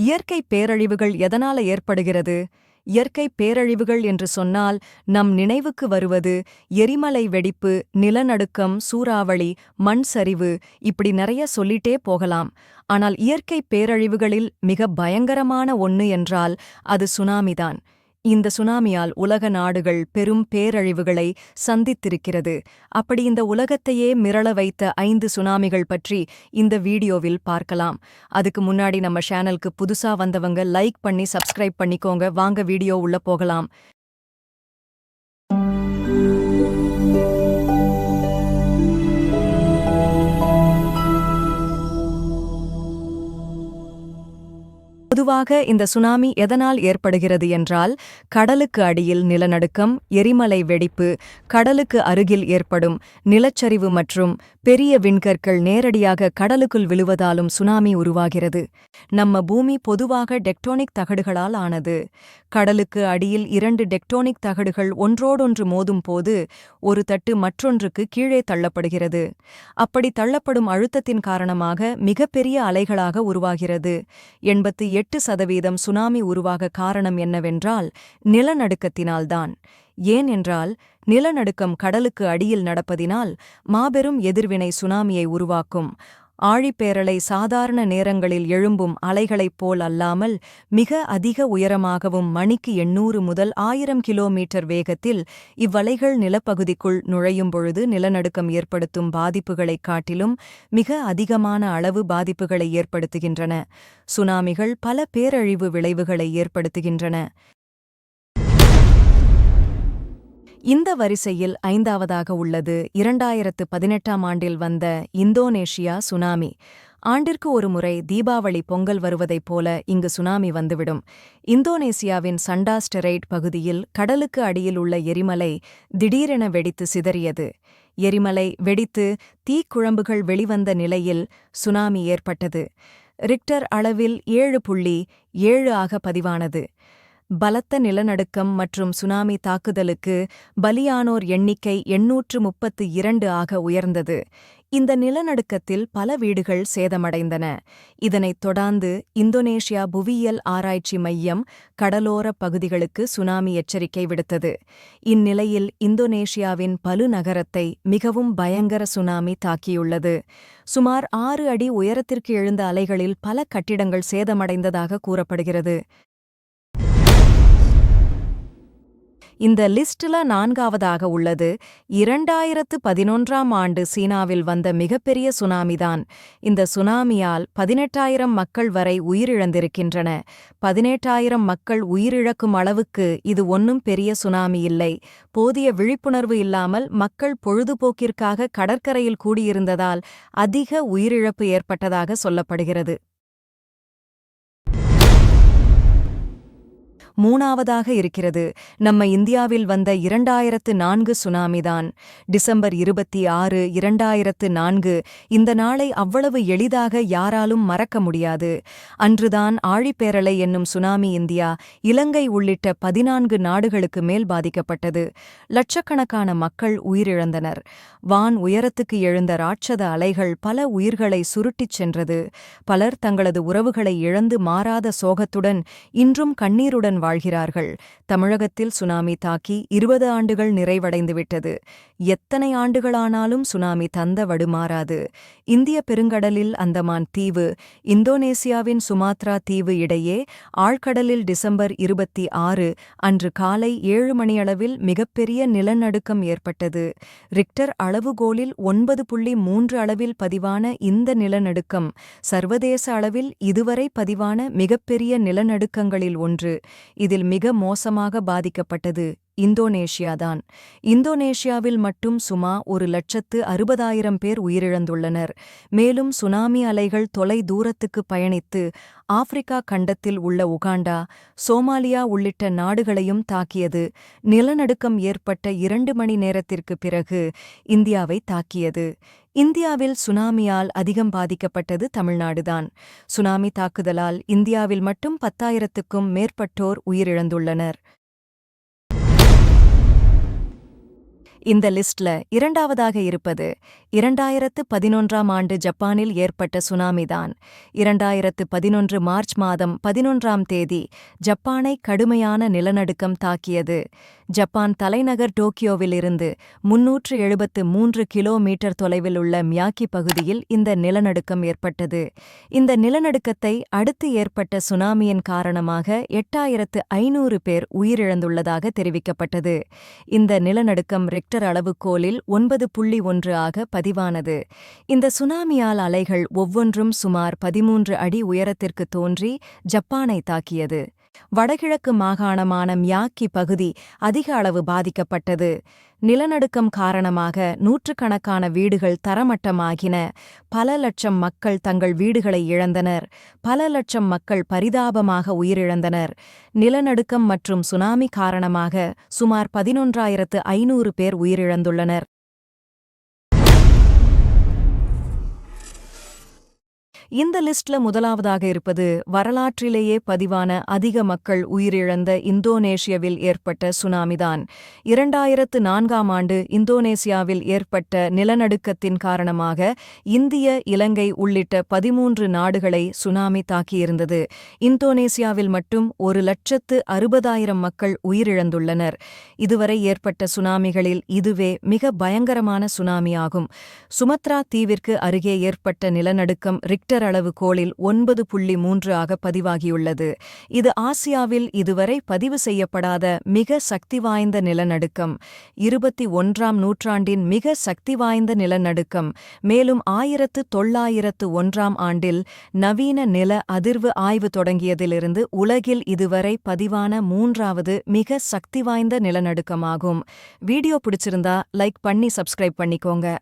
இயற்கை பேரழிவுகள் எதனால ஏற்படுகிறது? இயற்கை பேரழிவுகள் என்று சொன்னால் நம் நினைவுக்கு வருவது எரிமலை வெடிப்பு நிலநடுக்கம் சூறாவளி மண் சரிவு இப்படி நிறைய சொல்லிட்டே போகலாம். ஆனால் இயற்கை பேரழிவுகளில் மிக பயங்கரமான ஒன்னு என்றால் அது சுனாமிதான். இந்த சுனாமியால் உலக நாடுகள் பெரும் பேரழிவுகளை சந்தித்திருக்கிறது. அப்படி இந்த உலகத்தையே மிரள வைத்த ஐந்து சுனாமிகள் பற்றி இந்த வீடியோவில் பார்க்கலாம். அதுக்கு முன்னாடி நம்ம சேனலுக்கு புதுசா வந்தவங்க லைக் பண்ணி சப்ஸ்கிரைப் பண்ணிக்கோங்க. வாங்க வீடியோ உள்ள போகலாம். பொதுவாக இந்த சுனாமி எதனால் ஏற்படுகிறது என்றால் கடலுக்கு அடியில் நிலநடுக்கம் எரிமலை வெடிப்பு கடலுக்கு அருகில் ஏற்படும் நிலச்சரிவு மற்றும் பெரிய விண்கற்கள் நேரடியாக கடலுக்குள் விழுவதாலும் சுனாமி உருவாகிறது. நம்ம பூமி பொதுவாக டெக்டோனிக் தகடுகளால் ஆனது. கடலுக்கு அடியில் இரண்டு டெக்டோனிக் தகடுகள் ஒன்றோடொன்று மோதும் போது ஒரு தட்டு மற்றொன்றுக்கு கீழே தள்ளப்படுகிறது. அப்படி தள்ளப்படும் அழுத்தத்தின் காரணமாக மிகப்பெரிய அலைகளாக உருவாகிறது. எண்பத்து எட்டு சதவீதம் சுனாமி உருவாக காரணம் என்னவென்றால் நிலநடுக்கத்தினால்தான். ஏன் என்றால் நிலநடுக்கம் கடலுக்கு அடியில் நடப்பதினால் மாபெரும் எதிர்வினை சுனாமியை உருவாக்கும். ஆழிப்பேரலை சாதாரண நேரங்களில் எழும்பும் அலைகளைப் போல் அல்லாமல் மிக அதிக உயரமாகவும் மணிக்கு எண்ணூறு முதல் ஆயிரம் கிலோமீட்டர் வேகத்தில் இவ்வலைகள் நிலப்பகுதிக்குள் நுழையும் பொழுது நிலநடுக்கம் ஏற்படுத்தும் பாதிப்புகளைக் காட்டிலும் மிக அதிகமான அளவு பாதிப்புகளை ஏற்படுத்துகின்றன. சுனாமிகள் பல பேரழிவு விளைவுகளை ஏற்படுத்துகின்றன. இந்த வரிசையில் ஐந்தாவதாக உள்ளது. இரண்டாயிரத்து பதினெட்டாம் ஆண்டில் வந்த இந்தோனேஷியா சுனாமி. ஆண்டிற்கு ஒரு முறை தீபாவளி பொங்கல் வருவதைப் போல இங்கு சுனாமி வந்துவிடும். இந்தோனேசியாவின் சண்டாஸ்டெரைட் பகுதியில் கடலுக்கு அடியில் உள்ள எரிமலை திடீரென வெடித்து சிதறியது. எரிமலை வெடித்து தீக்குழம்புகள் வெளிவந்த நிலையில் சுனாமி ஏற்பட்டது. ரிக்டர் அளவில் ஏழு புள்ளி ஏழு ஆக பதிவானது. பலத்த நிலநடுக்கம் மற்றும் சுனாமி தாக்குதலுக்கு பலியானோர் எண்ணிக்கை எண்ணூற்று முப்பத்து இரண்டு ஆக உயர்ந்தது. இந்த நிலநடுக்கத்தில் பல வீடுகள் சேதமடைந்தன. இதனைத் தொடர்ந்து இந்தோனேஷியா புவியியல் ஆராய்ச்சி மையம் கடலோர பகுதிகளுக்கு சுனாமி எச்சரிக்கை விடுத்தது. இந்நிலையில் இந்தோனேஷியாவின் பலு நகரத்தை மிகவும் பயங்கர சுனாமி தாக்கியுள்ளது. சுமார் ஆறு அடி உயரத்திற்கு எழுந்த அலைகளில் பல கட்டிடங்கள் சேதமடைந்ததாக கூறப்படுகிறது. இந்த லிஸ்டில் நான்காவதாக உள்ளது. இரண்டாயிரத்து பதினொன்றாம் ஆண்டு சீனாவில் வந்த மிகப்பெரிய சுனாமிதான். இந்த சுனாமியால் பதினெட்டாயிரம் மக்கள் வரை உயிரிழந்திருக்கின்றன. பதினெட்டாயிரம் மக்கள் உயிரிழக்கும் அளவுக்கு இது ஒன்னும் பெரிய சுனாமி இல்லை. போதிய விழிப்புணர்வு இல்லாமல் மக்கள் பொழுதுபோக்கிற்காக கடற்கரையில் கூடியிருந்ததால் அதிக உயிரிழப்பு ஏற்பட்டதாக சொல்லப்படுகிறது. மூணாவதாக இருக்கிறது. நம்ம இந்தியாவில் வந்த இரண்டாயிரத்து நான்கு சுனாமிதான். டிசம்பர் இருபத்தி ஆறு இரண்டாயிரத்து நான்கு. இந்த நாளை அவ்வளவு எளிதாக யாராலும் மறக்க முடியாது. அன்றுதான் ஆழிப்பேரலை என்னும் சுனாமி இந்தியா இலங்கை உள்ளிட்ட பதினான்கு நாடுகளுக்கு மேல் பாதிக்கப்பட்டது. லட்சக்கணக்கான மக்கள் உயிரிழந்தனர். வான் உயரத்துக்கு எழுந்த ராட்சத அலைகள் பல உயிர்களை சுருட்டிச் சென்றது. பலர் தங்களது உறவுகளை இழந்து மாறாத சோகத்துடன் இன்றும் கண்ணீருடன் வாழ்கிறார்கள். தமிழகத்தில் சுனாமி தாக்கி இருபது ஆண்டுகள் நிறைவடைந்துவிட்டது. எத்தனை ஆண்டுகளானாலும் சுனாமி தந்த வடுமாறாது இந்திய பெருங்கடலில் அந்தமான் தீவு இந்தோனேசியாவின் சுமாத்ரா தீவு இடையே ஆழ்கடலில் டிசம்பர் இருபத்தி ஆறு அன்று காலை ஏழு மணியளவில் மிகப்பெரிய நிலநடுக்கம் ஏற்பட்டது. ரிக்டர் அளவுகோலில் ஒன்பது புள்ளி மூன்று அளவில் பதிவான இந்த நிலநடுக்கம் சர்வதேச அளவில் இதுவரை பதிவான மிகப்பெரிய நிலநடுக்கங்களில் ஒன்று. இதில் மிக மோசமாக பாதிக்கப்பட்டது. இந்தோனேஷியாதான். இந்தோனேஷியாவில் மட்டும் சுமா ஒரு லட்சத்து அறுபதாயிரம் பேர் உயிரிழந்துள்ளனர். மேலும் சுனாமி அலைகள் தொலை தூரத்துக்கு பயணித்து ஆப்பிரிக்கா கண்டத்தில் உள்ள உகாண்டா சோமாலியா உள்ளிட்ட நாடுகளையும் தாக்கியது. நிலநடுக்கம் ஏற்பட்ட இரண்டு மணி நேரத்திற்கு பிறகு இந்தியாவை தாக்கியது. இந்தியாவில் சுனாமியால் அதிகம் பாதிக்கப்பட்டது தமிழ்நாடுதான். சுனாமி தாக்குதலால் இந்தியாவில் மட்டும் பத்தாயிரத்துக்கும் மேற்பட்டோர் உயிரிழந்துள்ளனர். இந்த லிஸ்ட்ல இரண்டாவதாக இருப்பது இரண்டாயிரத்து பதினொன்றாம் ஆண்டு ஜப்பானில் ஏற்பட்ட சுனாமிதான். இரண்டாயிரத்து பதினொன்று மார்ச் மாதம் பதினொன்றாம் தேதி ஜப்பானை கடுமையான நிலநடுக்கம் தாக்கியது. ஜப்பான் தலைநகர் டோக்கியோவிலிருந்து முன்னூற்று எழுபத்து மூன்று கிலோமீட்டர் தொலைவில் உள்ள மியாக்கி பகுதியில் இந்த நிலநடுக்கம் ஏற்பட்டது. இந்த நிலநடுக்கத்தை அடுத்து ஏற்பட்ட சுனாமியின் காரணமாக எட்டாயிரத்து ஐநூறு பேர் உயிரிழந்துள்ளதாக தெரிவிக்கப்பட்டது. இந்த நிலநடுக்கம் ரெக்டர் அளவுகோலில் ஒன்பது புள்ளி ஒன்று ஆக பதிவானது. இந்த சுனாமியால் அலைகள் ஒவ்வொன்றும் சுமார் பதிமூன்று அடி உயரத்திற்கு தோன்றி ஜப்பானை தாக்கியது. வடகிழக்கு மாகாணமான மியாக்கி பகுதி அதிக அளவு பாதிக்கப்பட்டது. நிலநடுக்கம் காரணமாக நூற்றுக்கணக்கான வீடுகள் தரமட்டமாகின. பல லட்சம் மக்கள் தங்கள் வீடுகளை இழந்தனர். பல லட்சம் மக்கள் பரிதாபமாக உயிரிழந்தனர். நிலநடுக்கம் மற்றும் சுனாமி காரணமாக சுமார் பதினொன்றாயிரத்து ஐநூறு பேர் உயிரிழந்துள்ளனர். இந்த லிஸ்ட்ல முதலாவதாக இருப்பது வரலாற்றிலேயே பதிவான அதிக மக்கள் உயிரிழந்த இந்தோனேஷியாவில் ஏற்பட்ட சுனாமிதான். இரண்டாயிரத்து நான்காம் ஆண்டு இந்தோனேசியாவில் ஏற்பட்ட நிலநடுக்கத்தின் காரணமாக இந்திய இலங்கை உள்ளிட்ட பதிமூன்று நாடுகளை சுனாமி தாக்கியிருந்தது. இந்தோனேசியாவில் மட்டும் ஒரு லட்சத்து அறுபதாயிரம் மக்கள் உயிரிழந்துள்ளனர். இதுவரை ஏற்பட்ட சுனாமிகளில் இதுவே மிக பயங்கரமான சுனாமியாகும். சுமத்ரா தீவிற்கு அருகே ஏற்பட்ட நிலநடுக்கம் ரிக்டர் அளவு கோளில் ஒன்பது புள்ளி மூன்று ஆக பதிவாகியுள்ளது. இது ஆசியாவில் இதுவரை பதிவு செய்யப்படாத மிக சக்தி வாய்ந்த நிலநடுக்கம். இருபத்தி ஒன்றாம் நூற்றாண்டின் மிக சக்தி வாய்ந்த நிலநடுக்கம். மேலும் ஆயிரத்து தொள்ளாயிரத்து ஒன்றாம் ஆண்டில் நவீன நில அதிர்வு ஆய்வு தொடங்கியதிலிருந்து உலகில் இதுவரை பதிவான மூன்றாவது மிக சக்தி வாய்ந்த நிலநடுக்கமாகும். வீடியோ பிடிச்சிருந்தா லைக் பண்ணி சப்ஸ்கிரைப் பண்ணிக்கோங்க.